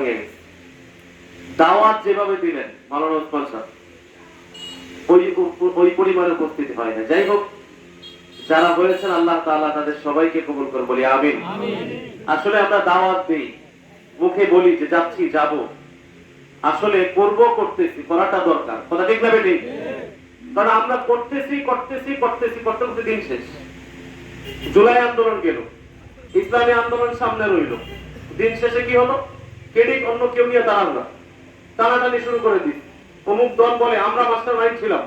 ভেঙে গেছে দাওয়াত যেভাবে দিলেন মালানা ওসমান সাহেব ওই ওই উপস্থিতি হয় না। যাই হোক যারা হয়েছেন আল্লাহ তাআলা তাদের সবাইকে কবুল করে বলি আমিন। আসলে আমরা দাওয়াত দিই মুখে বলি যে যাচ্ছি যাব। আসলে করব করতেছি করাটা দরকার। কথা ঠিক না বেটি কারণ আমরা করতেছি করতেছি করতেছি করতে করতে দিন শেষ। জুলাই আন্দোলন গেল ইসলামী আন্দোলন সামনে রইল। দিন শেষে কি হলো? ক্রেডিট অন্য কেউ নিয়ে না। টানাটানি শুরু করে দিই। অমুক দল বলে আমরা মাস্টার মাইন্ড ছিলাম।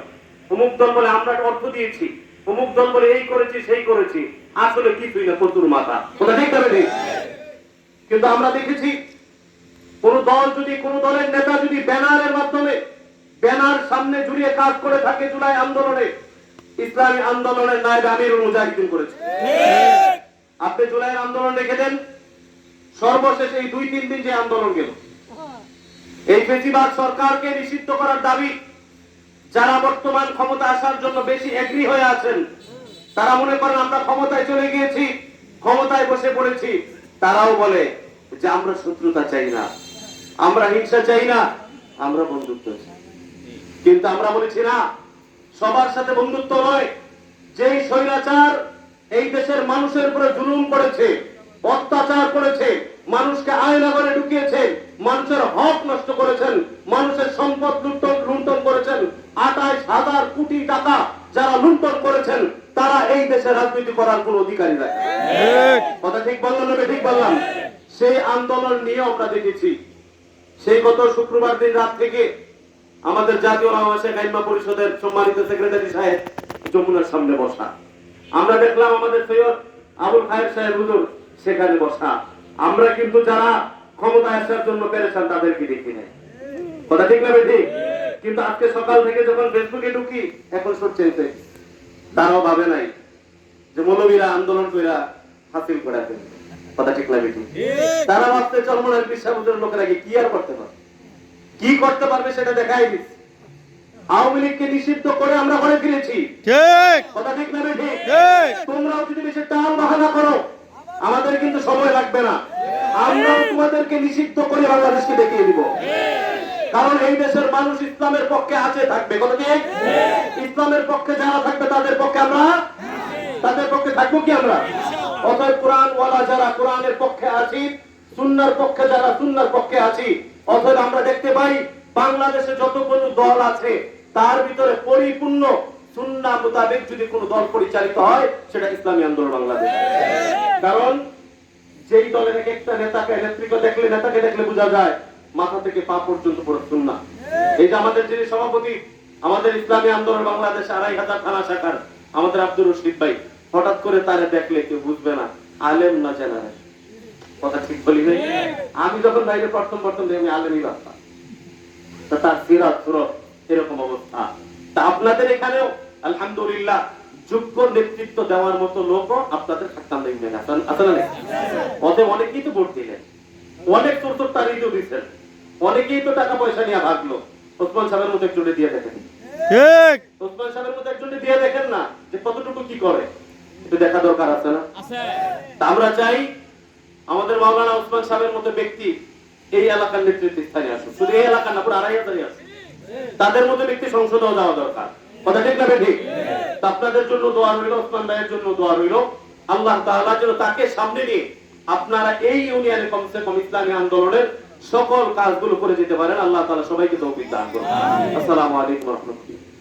অমুক দল বলে আমরা অর্থ দিয়েছি। অমুক দল বলে এই করেছি সেই করেছি। আসলে কিছুই না প্রচুর মাথা। কথা ঠিক তবে ঠিক? কিন্তু আমরা দেখেছি কোন দল যদি কোন দলের নেতা যদি ব্যানারের মাধ্যমে ব্যানার সামনে জুড়িয়ে কাজ করে থাকে জুলাই আন্দোলনে ইসলামী আন্দোলনের নায়ক আমিরুল মুজাহিদিন করেছে। আপনি জুলাইয়ের আন্দোলন রেখে দেন সর্বশেষ এই দুই, তিন দিন যে আন্দোলন গেল। এই বেশিরভাগ সরকারকে নিষিদ্ধ করার দাবি, যারা বর্তমান ক্ষমতা আসার জন্য বেশি এগ্রি হয়ে আছেন, তারা মনে করেন আমরা ক্ষমতায় চলে গিয়েছি, ক্ষমতায় বসে পড়েছি। তারাও বলে যে আমরা শত্রুতা চাই না, আমরা হিংসা চাই না, আমরা বন্ধুত্ব চাই। কিন্তু আমরা বলেছি না, সবার সাথে বন্ধুত্ব নয়, যেই স্বৈরাচার এই দেশের মানুষের উপরে জুলুম করেছে, অত্যাচার করেছে মানুষকে আয়নাগরে ঢুকিয়েছে মানুষের হক নষ্ট করেছেন মানুষের সম্পদ লুণ্ঠন লুণ্ঠন করেছেন আঠাইশ হাজার কোটি টাকা যারা লুণ্ঠন করেছেন তারা এই দেশে রাজনীতি করার কোন অধিকারী নাই। কথা ঠিক বললাম না ঠিক বললাম? সেই আন্দোলন নিয়ে আমরা দেখেছি। সেই গত শুক্রবার দিন রাত থেকে আমাদের জাতীয় ওলামা শেখ আইমা পরিষদের সম্মানিত সেক্রেটারি সাহেব যমুনার সামনে বসা। আমরা দেখলাম আমাদের সৈয়দ আবুল খায়ের সাহেব হুজুর সেখানে বসা। আমরা কিন্তু যারা ক্ষমতায় আসার জন্য পেরেছেন তাদেরকে দেখি নাই। কথা ঠিক না ঠিক? কিন্তু আজকে সকাল থেকে যখন ফেসবুকে ঢুকি এখন সরছে তারাও ভাবে নাই যে মৌলবীরা আন্দোলন কইরা হাসিল করে। কথা ঠিক না ঠিক? তারা ভাবতে চরমনের বিশ্বাসের লোকেরা কি আর করতে পারবে? কি করতে পারবে সেটা দেখাই দিচ্ছে। আওয়ামী লীগকে নিষিদ্ধ করে আমরা ঘরে ফিরেছি। ঠিক। কথা ঠিক না ঠিক? তোমরাও যদি বেশি টাল বাহানা করো আমাদের কিন্তু সময় লাগবে না। আমরা তোমাদেরকে নিষিদ্ধ করে বাংলাদেশকে দেখিয়ে দিব। কারণ এই দেশের মানুষ ইসলামের পক্ষে আছে, থাকবে কথা ঠিক ইসলামের পক্ষে যারা থাকবে, তাদের পক্ষে আমরা? তাদের পক্ষে থাকব কি আমরা? অতএব কোরআন ওয়ালা যারা কোরআনের পক্ষে আছি, সুন্নার পক্ষে যারা সুন্নার পক্ষে আছি, অতএব আমরা দেখতে পাই বাংলাদেশে যতগুলো দল আছে, তার ভিতরে পরিপূর্ণ সুন্না মোতাবেক যদি কোনো দল পরিচালিত হয়, সেটা ইসলামী আন্দোলন বাংলাদেশ। কারণ যেই দলের এক একটা নেতাকে নেতৃত্ব দেখলে নেতাকে দেখলে বোঝা যায় মাথা থেকে পা পর্যন্ত পুরো সুন্না এই যে আমাদের যিনি সভাপতি, আমাদের ইসলামী আন্দোলন বাংলাদেশ আড়াই হাজার থানা শাখার আমাদের আব্দুর রশিদ ভাই, হঠাৎ করে তারে দেখলে কেউ বুঝবে না, আলেম না জেনারেল কথা ঠিক বলি নাই? আমি যখন বাইরে প্রথম প্রথম আমি আলেমই ভাবতাম তার সিরাত, সুরত, এরকম অবস্থা। তা আপনাদের এখানেও, আলহামদুলিল্লাহ যোগ্য নেতৃত্ব দেওয়ার মতো লোকও আপনাদের থাকতাম দেখবেন আসলে অতএব অনেকেই তো ভোট দিলেন। অনেক তোর তোর তারিখও দিচ্ছেন অনেকেই তো টাকা পয়সা নিয়ে ভাগলো। ওসমান সাহেবের মতো একজনে দিয়ে দেখেন। ঠিক। ওসমান সাহেবের মতো একজনে দিয়ে দেখেন না যে কতটুকু কি করে। একটু দেখা দরকার আছে না? আমরা চাই আমাদের মাওলানা ওসমান সাহেবের মতো ব্যক্তি এই এলাকার নেতৃত্ব স্থানে আসুন শুধু এই এলাকার না পুরো আড়াই হাজারই আছে। তাদের মতো ব্যক্তি সংসদেও যাওয়া দরকার। কথা ঠিক না ঠিক আপনাদের জন্য দোয়া রইল ওসমান ভাইয়ের জন্য দোয়া রইল। আল্লাহ তাআলা যেন তাকে সামনে নিয়ে আপনারা এই ইউনিয়নে কমসে কম ইসলামী আন্দোলনের সকল কাজগুলো করে যেতে পারেন। আল্লাহ তাআলা সবাইকে তৌফিক দান করুন। আসসালামু আলাইকুম রহমতুল্লাহ রাহমাতুল্লাহ।